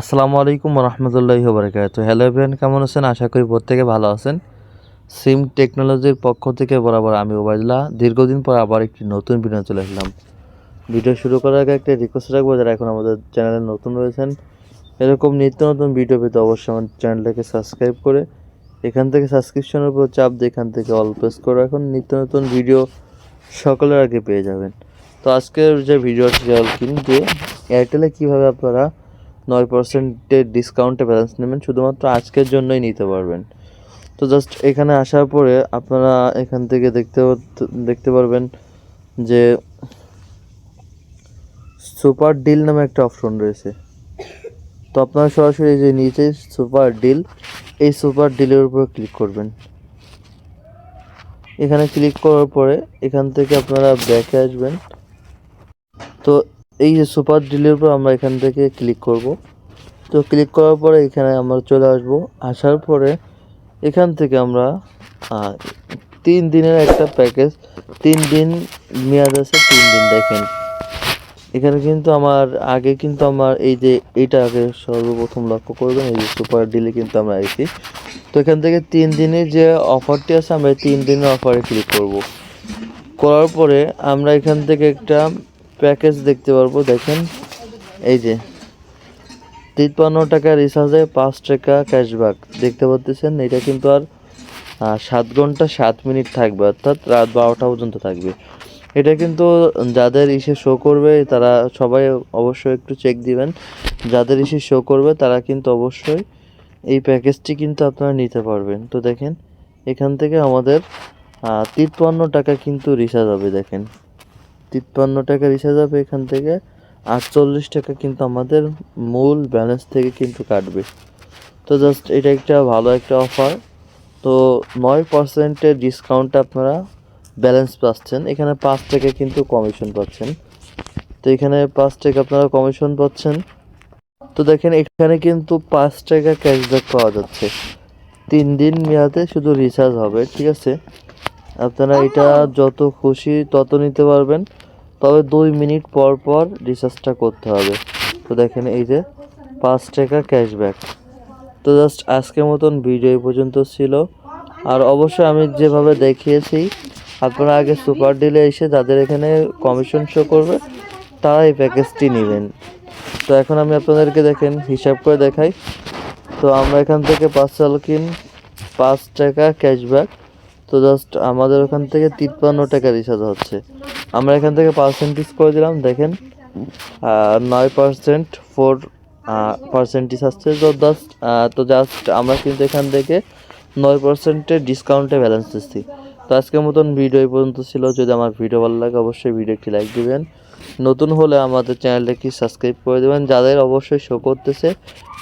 আসসালামু আলাইকুম রহমতুল্লাহি বারকাত হ্যালো এভরিওয়ান কেমন আছেন? আশা করি প্রত্যেকে ভালো আছেন। সিম টেকনোলজির পক্ষ থেকে বরাবর আমি ওবায়দুল্লাহ। দীর্ঘদিন পর আবার একটি নতুন ভিডিও চলে আসলাম। ভিডিও শুরু করার আগে একটা রিকোয়েস্ট রাখব, যারা এখন আমাদের চ্যানেলে নতুন রয়েছেন। এরকম নিত্য নতুন ভিডিও পেতে অবশ্যই আমার চ্যানেলটাকে সাবস্ক্রাইব করে এখান থেকে সাবস্ক্রিপশনের উপর চাপ দিয়ে এখান থেকে অল প্রেস করে এখন নিত্য নতুন ভিডিও সকলের আগে পেয়ে যাবেন। তো আজকের যে ভিডিওটি কিন্তু এয়ারটেলে কীভাবে আপনারা নয় পার্সেন্টের ডিসকাউন্টে ব্যালেন্স নেবেন, শুধুমাত্র আজকের জন্যই নিতে পারবেন। তো জাস্ট এখানে আসার পরে আপনারা এখান থেকে দেখতে দেখতে পারবেন যে সুপার ডিল নামে একটা অপশন রয়েছে। তো আপনারা সরাসরি যে নিচে সুপার ডিল এই সুপার ডিলের উপর ক্লিক করবেন। এখানে ক্লিক করার পরে এখান থেকে আপনারা ব্যাকে আসবেন। তো এই যে সুপার ডিলের উপর আমরা এখান থেকে ক্লিক করব। তো ক্লিক করার পরে এখানে আমরা চলে আসব। আসার পরে এখান থেকে আমরা তিন দিনের একটা প্যাকেজ তিন দিন মেয়াদ আছে, তিন দিন দেখেন। এখানে কিন্তু আমার, আগে কিন্তু আমার এই যে এইটা আগে সর্বপ্রথম লক্ষ্য করবেন, এই যে সুপার ডিলে কিন্তু আমরা আইছি। তো এখান থেকে তিন দিনের যে অফারটি আছে, আমরা তিন দিনের অফারে ক্লিক করব। করার পরে আমরা এখান থেকে একটা প্যাকেজ দেখতে পারব, দেখেন। এই যে, তিপ্পান্ন টাকা রিচার্জে পাঁচ টাকা ক্যাশব্যাক দেখতে পাচ্ছেন এটা কিন্তু আর সাত ঘণ্টা সাত মিনিট থাকবে, অর্থাৎ রাত বারোটা পর্যন্ত থাকবে। এটা কিন্তু যাদের ইসে শো করবে, তারা সবাই অবশ্যই একটু চেক দিবেন। যাদের ইসে শো করবে, তারা কিন্তু অবশ্যই এই প্যাকেজটি কিন্তু আপনারা নিতে পারবেন। তো দেখেন, এখান থেকে আমাদের তিপ্পান্ন টাকা কিন্তু রিচার্জ হবে, দেখেন। তিপ্পান্ন টাকা রিচার্জ হবে এখান থেকে। আটচল্লিশ টাকা কিন্তু আমাদের মূল ব্যালেন্স থেকে কিন্তু কাটবে। তো জাস্ট এটা একটা ভালো একটা অফার তো নয় পার্সেন্টের ডিসকাউন্ট আপনারা ব্যালেন্স পাচ্ছেন। এখানে পাঁচ টাকা কিন্তু কমিশন পাচ্ছেন। তো এখানে পাঁচ টাকা আপনারা কমিশন পাচ্ছেন। তো দেখেন, এখানে কিন্তু পাঁচ টাকা ক্যাশব্যাক পাওয়া যাচ্ছে। তিন দিন মেয়াদে শুধু রিচার্জ হবে, ঠিক আছে? আপনারা এটা যত খুশি তত নিতে পারবেন। তবে দুই মিনিট পর পর রিচার্জটা করতে হবে। তো দেখেন এই যে পাঁচ টাকা ক্যাশব্যাক তো জাস্ট আজকের মতন ভিডিও পর্যন্ত ছিল। আর অবশ্যই আমি যেভাবে দেখিয়েছি আপনারা আগে সুপার ডিলে এসে যাদের এখানে কমিশন শো করবে তারা এই প্যাকেজটি নেবেন। তো এখন আমি আপনাদেরকে দেখেন হিসাব করে দেখাই। তো আমরা এখান থেকে পাঁচ সাল কিন পাঁচ টাকা ক্যাশব্যাক তো জাস্ট আমাদের ওখান থেকে তিপ্পান্ন টাকা রিচার্জ হচ্ছে। আমরা এখান থেকে পার্সেন্টেজ করে দিলাম, দেখেন। নয় পার্সেন্ট ফোর পার্সেন্টেজ আসছে। তো জাস্ট তো জাস্ট আমরা কিন্তু এখান থেকে নয় পার্সেন্টে ডিসকাউন্টে ব্যালেন্স দিচ্ছি। তো আজকের মতন ভিডিও এই পর্যন্ত ছিল। যদি আমার ভিডিও ভালো লাগে, অবশ্যই ভিডিও একটি লাইক দিবেন। নতুন হলে আমাদের চ্যানেলটাকে সাবস্ক্রাইব করে দেবেন। যাদের অবশ্যই শো করতেছে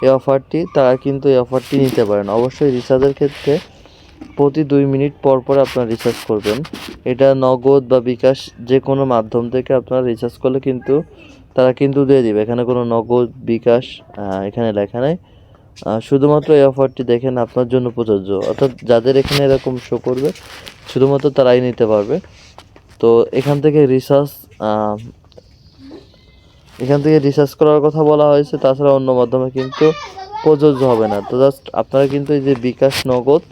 এই অফারটি তারা কিন্তু এই অফারটি নিতে পারেন। অবশ্যই রিচার্জের ক্ষেত্রে প্রতি দুই মিনিট পর পর আপনার রিচার্জ করবেন। এটা নগদ বা বিকাশ যে কোনো মাধ্যম থেকে আপনারা রিচার্জ করলে কিন্তু তারা কিন্তু দিয়ে দিবে। এখানে কোনো নগদ, বিকাশ এখানে লেখা নেই। শুধুমাত্র এই অফারটি দেখেন আপনার জন্য প্রযোজ্য। অর্থাৎ যাদের এখানে এরকম শো করবে, শুধুমাত্র তারাই নিতে পারবে। তো এখান থেকে রিচার্জ এখান থেকে রিচার্জ করার কথা বলা হয়েছে। তাছাড়া অন্য মাধ্যমে কিন্তু প্রযোজ্য হবে না। তো জাস্ট আপনারা কিন্তু এই যে বিকাশ, নগদ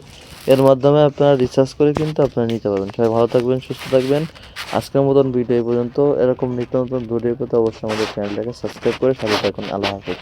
এর মাধ্যমে আপনারা রিচার্জ করে কিন্তু আপনারা নিতে পারবেন। সবাই ভালো থাকবেন, সুস্থ থাকবেন। আজকের মতন ভিডিও পর্যন্ত। এরকম নিত্য নতুন ভিডিও পেতে অবশ্যই আমাদের চ্যানেলটাকে সাবস্ক্রাইব করে সাথে থাকুন। আল্লাহ হাফেজ।